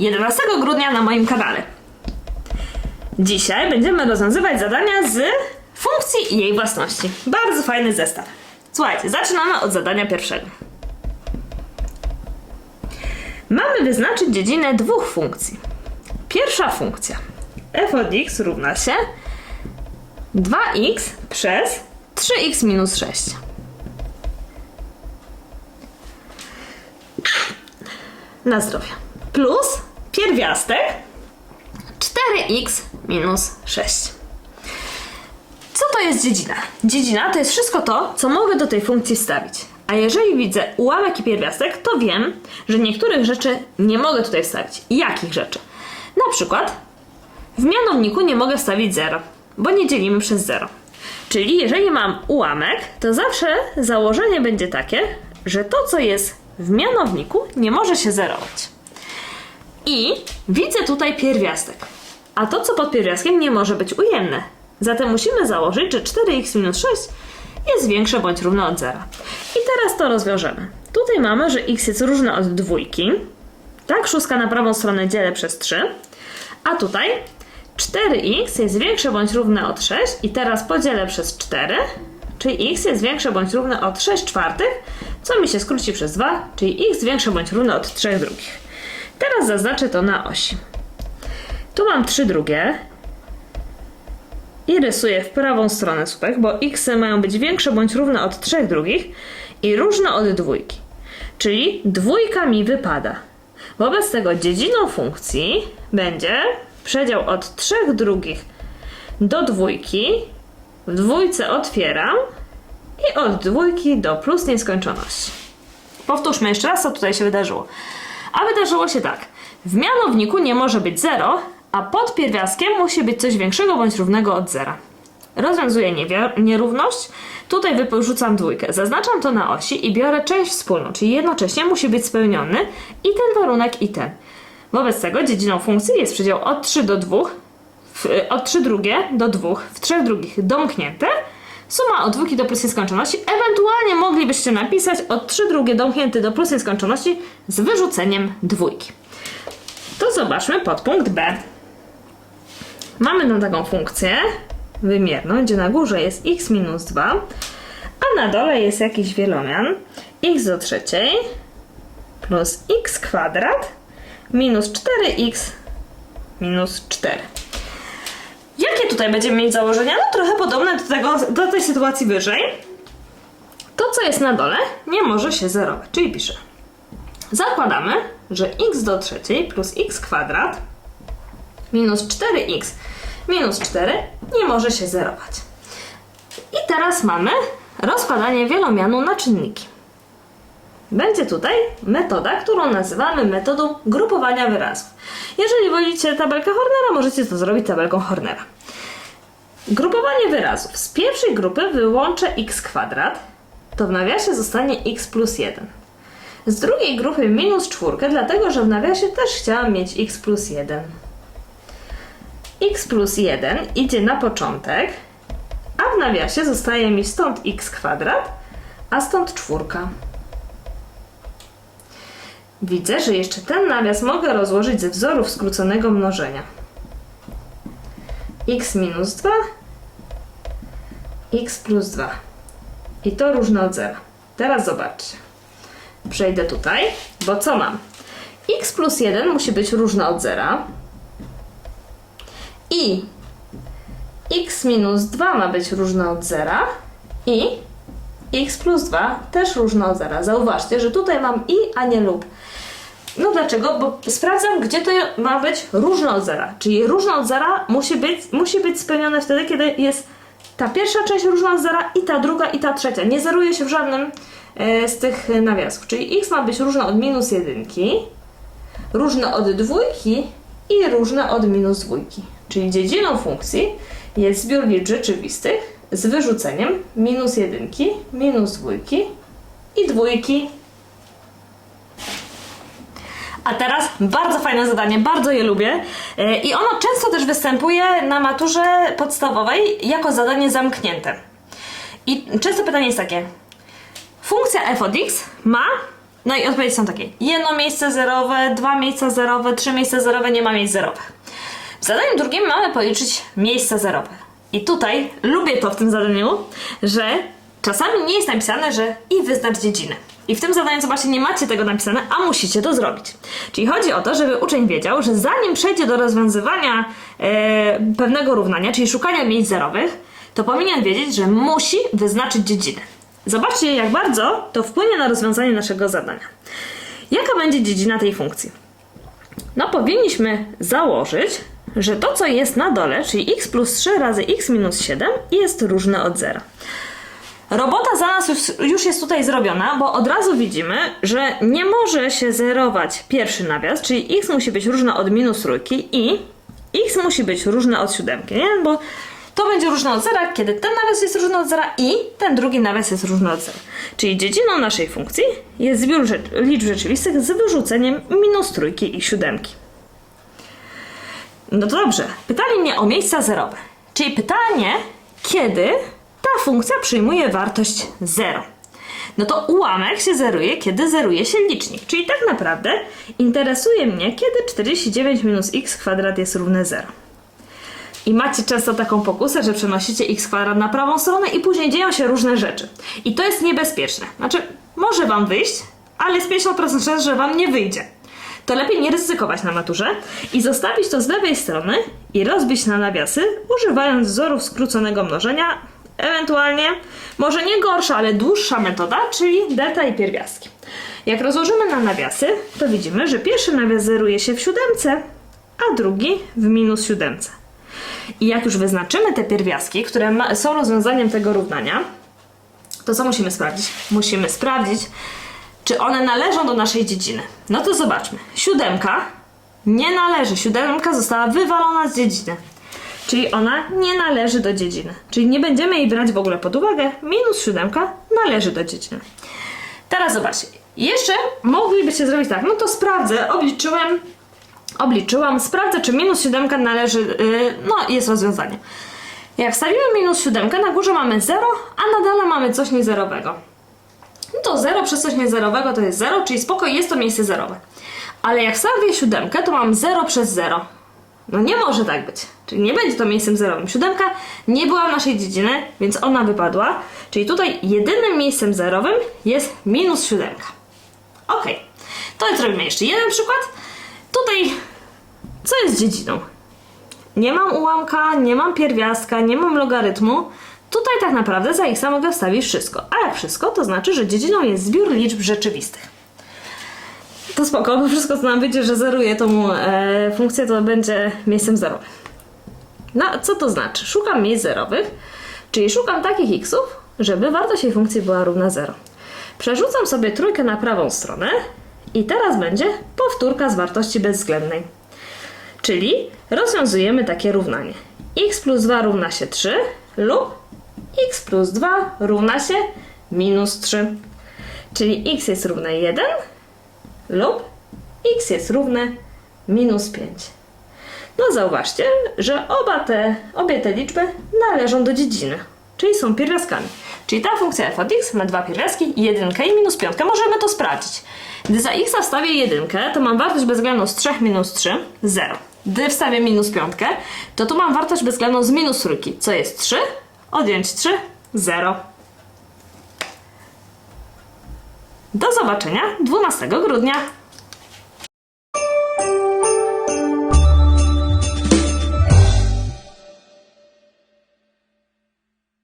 11 grudnia na moim kanale. Dzisiaj będziemy rozwiązywać zadania z funkcji i jej własności. Bardzo fajny zestaw. Słuchajcie, zaczynamy od zadania pierwszego. Mamy wyznaczyć dziedzinę dwóch funkcji. Pierwsza funkcja f od x równa się 2x przez 3x minus 6. Na zdrowie. Plus pierwiastek 4x minus 6. Co to jest dziedzina? Dziedzina to jest wszystko to, co mogę do tej funkcji wstawić. A jeżeli widzę ułamek i pierwiastek, to wiem, że niektórych rzeczy nie mogę tutaj wstawić. Jakich rzeczy? Na przykład w mianowniku nie mogę wstawić 0, bo nie dzielimy przez 0. Czyli jeżeli mam ułamek, to zawsze założenie będzie takie, że to, co jest w mianowniku, nie może się zerować. I widzę tutaj pierwiastek. A to, co pod pierwiastkiem, nie może być ujemne. Zatem musimy założyć, że 4x minus 6 jest większe bądź równe od 0. I teraz to rozwiążemy. Tutaj mamy, że x jest różne od dwójki. Tak, szóstka na prawą stronę dzielę przez 3. A tutaj 4x jest większe bądź równe od 6 i teraz podzielę przez 4, czyli x jest większe bądź równe od 6 czwartych, co mi się skróci przez 2, czyli x większe bądź równe od 3 drugich. Teraz zaznaczę to na osi. Tu mam 3 drugie i rysuję w prawą stronę słupek, bo x mają być większe bądź równe od 3 drugich i różne od dwójki. Czyli dwójka mi wypada. Wobec tego dziedziną funkcji będzie przedział od 3 drugich do dwójki. W dwójce otwieram i od dwójki do plus nieskończoności. Powtórzmy jeszcze raz, co tutaj się wydarzyło. A wydarzyło się tak. W mianowniku nie może być 0, a pod pierwiastkiem musi być coś większego bądź równego od zera. Rozwiązuję niewiar- nierówność. Tutaj wyrzucam dwójkę. Zaznaczam to na osi i biorę część wspólną, czyli jednocześnie musi być spełniony i ten warunek i ten. Wobec tego dziedziną funkcji jest przedział od 3 do 2, w, od 3 drugie do 2, w 3 drugich domknięte, suma od dwójki do plus nieskończoności. Ewentualnie moglibyście napisać od 3 drugie domknięty do plus nieskończoności z wyrzuceniem dwójki. To zobaczmy podpunkt B. Mamy tą taką funkcję wymierną, gdzie na górze jest x minus 2, a na dole jest jakiś wielomian x do trzeciej plus x kwadrat minus 4x minus 4. Tutaj będziemy mieć założenia? No trochę podobne do, tego, do tej sytuacji wyżej. To, co jest na dole, nie może się zerować, czyli piszę. Zakładamy, że x do trzeciej plus x kwadrat minus 4x minus 4 nie może się zerować. I teraz mamy rozkładanie wielomianu na czynniki. Będzie tutaj metoda, którą nazywamy metodą grupowania wyrazów. Jeżeli wolicie tabelkę Hornera, możecie to zrobić tabelką Hornera. Grupowanie wyrazów. Z pierwszej grupy wyłączę x kwadrat, to w nawiasie zostanie x plus 1. Z drugiej grupy minus czwórkę, dlatego że w nawiasie też chciałam mieć x plus 1. x plus 1 idzie na początek, a w nawiasie zostaje mi stąd x kwadrat, a stąd czwórka. Widzę, że jeszcze ten nawias mogę rozłożyć ze wzorów skróconego mnożenia. X minus 2, x plus 2. I to różne od zera. Teraz zobaczcie. Przejdę tutaj, bo co mam? x plus 1 musi być różne od zera. I x minus 2 ma być różne od zera. I x plus 2 też różne od zera. Zauważcie, że tutaj mam i, a nie lub. No dlaczego? Bo sprawdzam, gdzie to ma być różne od zera. Czyli różne od zera musi być, musi być spełnione wtedy, kiedy jest ta pierwsza część różna od zera i ta druga i ta trzecia. Nie zeruje się w żadnym e, z tych nawiasów. Czyli x ma być różne od minus jedynki, różne od dwójki i różne od minus dwójki. Czyli dziedziną funkcji jest zbiór liczb rzeczywistych z wyrzuceniem minus jedynki, minus dwójki i dwójki. A teraz bardzo fajne zadanie, bardzo je lubię. E, I ono często też występuje na maturze podstawowej jako zadanie zamknięte. I często pytanie jest takie: funkcja f od x ma No i odpowiedzi są takie. Jedno miejsce zerowe, dwa miejsca zerowe, trzy miejsca zerowe, nie ma miejsc zerowych. W zadaniu drugim mamy policzyć miejsca zerowe. I tutaj lubię to w tym zadaniu, że czasami nie jest napisane, że i wyznacz dziedzinę. I w tym zadaniu, zobaczcie, nie macie tego napisane, a musicie to zrobić. Czyli chodzi o to, żeby uczeń wiedział, że zanim przejdzie do rozwiązywania e, pewnego równania, czyli szukania miejsc zerowych, to powinien wiedzieć, że musi wyznaczyć dziedzinę. Zobaczcie, jak bardzo to wpłynie na rozwiązanie naszego zadania. Jaka będzie dziedzina tej funkcji? No, powinniśmy założyć, że to, co jest na dole, czyli x plus 3 razy x minus 7, jest różne od zera. Robota za nas już, już jest tutaj zrobiona, bo od razu widzimy, że nie może się zerować pierwszy nawias, czyli x musi być różne od minus trójki i x musi być różne od siódemki, nie? Bo to będzie różne od zera, kiedy ten nawias jest różny od zera i ten drugi nawias jest różny od zera. Czyli dziedziną naszej funkcji jest zbiór rzecz, liczb rzeczywistych z wyrzuceniem minus trójki i siódemki. No to dobrze. Pytali mnie o miejsca zerowe. Czyli pytanie, kiedy ta funkcja przyjmuje wartość 0. No to ułamek się zeruje, kiedy zeruje się licznik. Czyli tak naprawdę interesuje mnie, kiedy 49 minus x kwadrat jest równe 0. I macie często taką pokusę, że przenosicie x kwadrat na prawą stronę i później dzieją się różne rzeczy. I to jest niebezpieczne. Znaczy, może wam wyjść, ale jest 50% szans, że wam nie wyjdzie. To lepiej nie ryzykować na maturze i zostawić to z lewej strony i rozbić na nawiasy, używając wzorów skróconego mnożenia, ewentualnie, może nie gorsza, ale dłuższa metoda, czyli delta i pierwiastki. Jak rozłożymy na nawiasy, to widzimy, że pierwszy nawias zeruje się w siódemce, a drugi w minus siódemce. I jak już wyznaczymy te pierwiastki, które ma, są rozwiązaniem tego równania, to co musimy sprawdzić? Musimy sprawdzić, czy one należą do naszej dziedziny. No to zobaczmy. Siódemka nie należy. Siódemka została wywalona z dziedziny. Czyli ona nie należy do dziedziny. Czyli nie będziemy jej brać w ogóle pod uwagę. Minus siódemka należy do dziedziny. Teraz zobaczcie. Jeszcze moglibyście zrobić tak. No to sprawdzę. Obliczyłem. Obliczyłam. Sprawdzę, czy minus siódemka należy. Yy, no, jest rozwiązanie. Jak wstawimy minus siódemkę, na górze mamy 0, a na dole mamy coś niezerowego. No to 0 przez coś niezerowego to jest 0, czyli spoko, jest to miejsce zerowe. Ale jak wstawię siódemkę, to mam 0 przez 0. No nie może tak być. Czyli nie będzie to miejscem zerowym. Siódemka nie była w naszej dziedziny, więc ona wypadła. Czyli tutaj jedynym miejscem zerowym jest minus siódemka. Ok. To zrobimy jeszcze jeden przykład. Tutaj co jest dziedziną? Nie mam ułamka, nie mam pierwiastka, nie mam logarytmu. Tutaj tak naprawdę za x mogę wstawić wszystko. A jak wszystko, to znaczy, że dziedziną jest zbiór liczb rzeczywistych. To spoko, bo wszystko co nam wyjdzie, że zeruje tą e, funkcję, to będzie miejscem zerowym. No, co to znaczy? Szukam miejsc zerowych, czyli szukam takich xów, żeby wartość jej funkcji była równa 0. Przerzucam sobie trójkę na prawą stronę i teraz będzie powtórka z wartości bezwzględnej. Czyli rozwiązujemy takie równanie. x plus 2 równa się 3 lub x plus 2 równa się minus 3. Czyli x jest równe 1 lub x jest równe minus 5. No zauważcie, że oba te, obie te liczby należą do dziedziny, czyli są pierwiastkami. Czyli ta funkcja f od x ma dwa pierwiastki, 1 i minus 5. Możemy to sprawdzić. Gdy za x wstawię 1, to mam wartość bezwzględną z 3 minus 3, 0. Gdy wstawię minus 5, to tu mam wartość bezwzględną z minus trójki, co jest 3, odjąć 3, 0. Do zobaczenia 12 grudnia.